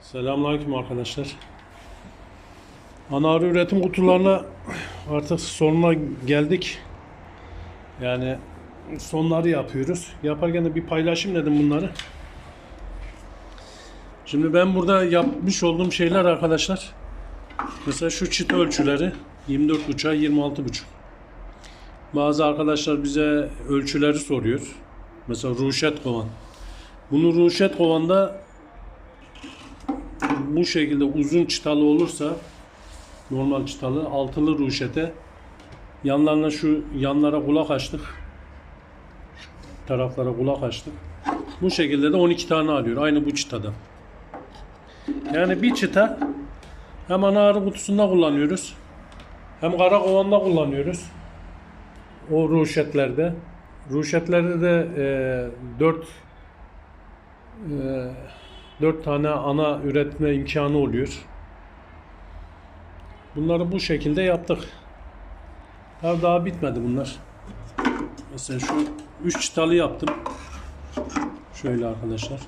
Selamünaleyküm arkadaşlar. Ana üretim kutularına artık sonuna geldik. Yani sonları yapıyoruz. Yaparken de bir paylaşayım dedim bunları. Şimdi ben burada yapmış olduğum şeyler arkadaşlar. Mesela şu çıta ölçüleri 24.5'a 26.5. Bazı arkadaşlar bize ölçüleri soruyor. Mesela ruşet kovan. Bunu ruşet kovanda bu şekilde uzun çıtalı olursa normal çıtalı altılı ruşete yanlarına şu yanlara kulak açtık. Taraflara kulak açtık. Bu şekilde de 12 tane alıyor. Aynı bu çıtada. Yani bir çıta hem ana arı kutusunda kullanıyoruz. Hem kara kovanda kullanıyoruz. O ruşetlerde. Ruşetlerde de e, 4 e, 4 tane ana üretme imkanı oluyor. Bunları bu şekilde yaptık. Daha, daha bitmedi bunlar. Mesela şu 3 çıtalı yaptım. Şöyle arkadaşlar.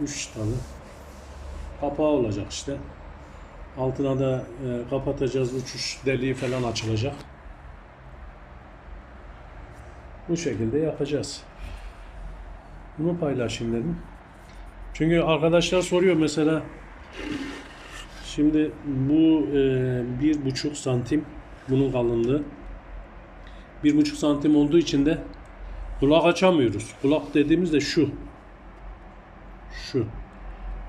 3 çıtalı. Kapağı olacak işte. Altına da e, kapatacağız. Uçuş deliği falan açılacak. Bu şekilde yapacağız. Bunu paylaşayım dedim. Çünkü arkadaşlar soruyor mesela şimdi bu e, bir buçuk santim bunun kalınlığı bir buçuk santim olduğu için de kulak açamıyoruz. Kulak dediğimiz de şu. Şu.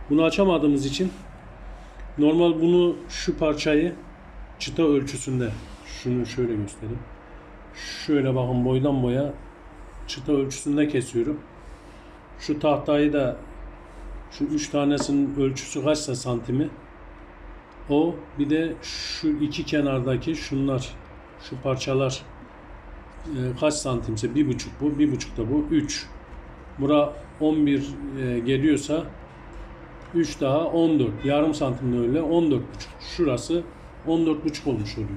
Bunu açamadığımız için normal bunu şu parçayı çıta ölçüsünde şunu şöyle göstereyim. Şöyle bakın boydan boya çıta ölçüsünde kesiyorum. Şu tahtayı da şu üç tanesinin ölçüsü kaçsa santimi o bir de şu iki kenardaki şunlar şu parçalar e, kaç santimse bir buçuk bu bir buçuk da bu üç bura 11 e, geliyorsa 3 daha 14 yarım santim de öyle 14 buçuk şurası 14 buçuk olmuş oluyor.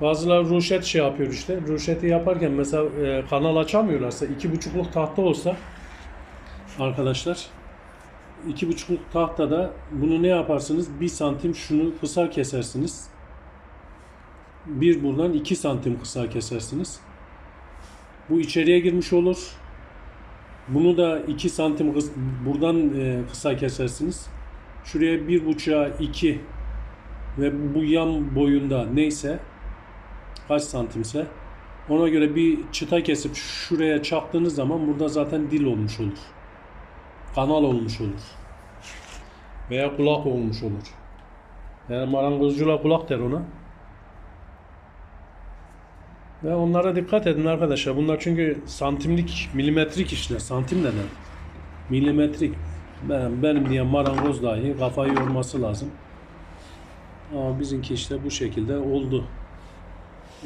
Bazıları ruşet şey yapıyor işte. Ruşeti yaparken mesela e, kanal açamıyorlarsa iki buçukluk tahta olsa arkadaşlar iki buçukluk tahtada bunu ne yaparsınız? Bir santim şunu kısa kesersiniz. Bir buradan iki santim kısa kesersiniz. Bu içeriye girmiş olur. Bunu da 2 santim kıs- buradan e, kısa kesersiniz. Şuraya bir buçuğa 2 ve bu yan boyunda neyse kaç santimse ona göre bir çıta kesip şuraya çaktığınız zaman burada zaten dil olmuş olur. Kanal olmuş olur. Veya kulak olmuş olur. Yani marangozcular kulak der ona. Ve onlara dikkat edin arkadaşlar. Bunlar çünkü santimlik, milimetrik işler. Santim neden? Milimetrik. Ben, benim diye marangoz dahi kafayı yorması lazım. Ama bizimki işte bu şekilde oldu.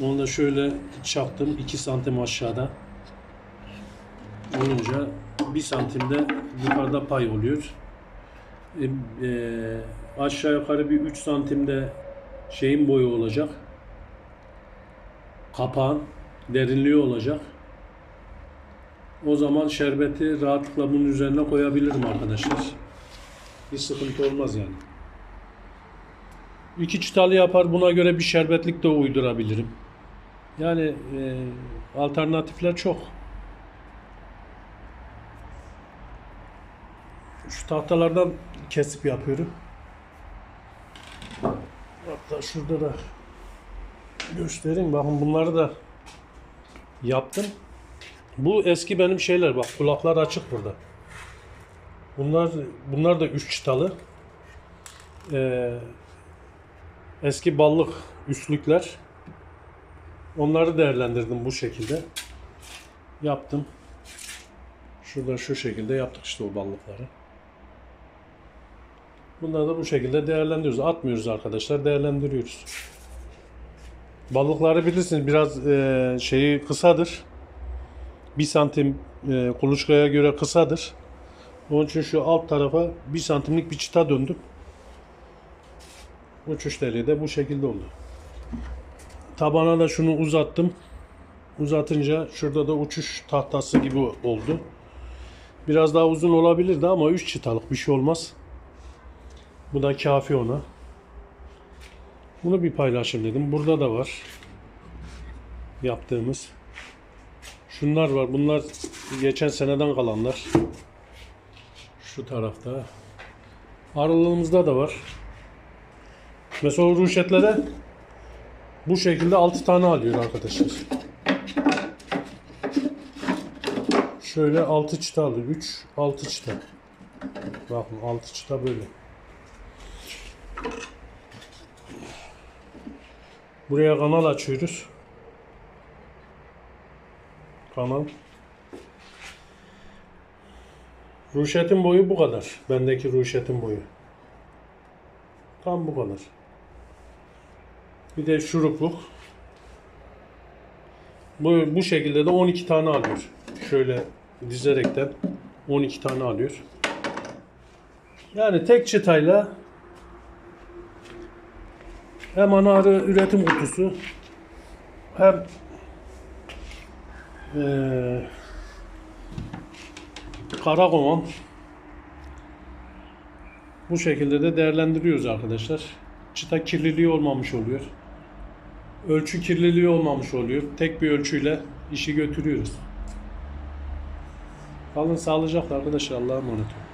Onu da şöyle çaktım 2 santim aşağıda. Olunca 1 santimde yukarıda pay oluyor. E, e, aşağı yukarı bir 3 santimde şeyin boyu olacak. Kapağın derinliği olacak. O zaman şerbeti rahatlıkla bunun üzerine koyabilirim arkadaşlar. Bir sıkıntı olmaz yani. İki çıtalı yapar buna göre bir şerbetlik de uydurabilirim. Yani e, alternatifler çok. Şu tahtalardan kesip yapıyorum. Hatta şurada da göstereyim. Bakın bunları da yaptım. Bu eski benim şeyler bak kulaklar açık burada. Bunlar bunlar da üç çıtalı. Ee, eski ballık üstlükler. Onları değerlendirdim bu şekilde. Yaptım. Şurada şu şekilde yaptık işte o ballıkları. Bunları da bu şekilde değerlendiriyoruz. Atmıyoruz arkadaşlar, değerlendiriyoruz. Balıkları bilirsiniz biraz e, şeyi kısadır. Bir santim e, kuluçkaya göre kısadır. Onun için şu alt tarafa bir santimlik bir çıta döndüm. Uçuş deliği de bu şekilde oldu. Tabana da şunu uzattım. Uzatınca şurada da uçuş tahtası gibi oldu. Biraz daha uzun olabilirdi ama 3 çıtalık bir şey olmaz. Bu da kafi ona. Bunu bir paylaşayım dedim. Burada da var. Yaptığımız. Şunlar var. Bunlar geçen seneden kalanlar. Şu tarafta. Aralığımızda da var. Mesela ruşetlere bu şekilde 6 tane alıyor arkadaşlar. Şöyle 6 çıta alıyor. 3, 6 çıta. Bakın 6 çıta böyle. Buraya kanal açıyoruz. Kanal. Ruşetin boyu bu kadar. Bendeki ruşetin boyu. Tam bu kadar. Bir de şurupluk. Bu, bu şekilde de 12 tane alıyor. Şöyle dizerekten 12 tane alıyor. Yani tek çıtayla hem ana arı üretim kutusu hem eee karakovan bu şekilde de değerlendiriyoruz arkadaşlar. Çıta kirliliği olmamış oluyor. Ölçü kirliliği olmamış oluyor. Tek bir ölçüyle işi götürüyoruz. Kalın sağlıcakla arkadaşlar. Allah'a emanet olun.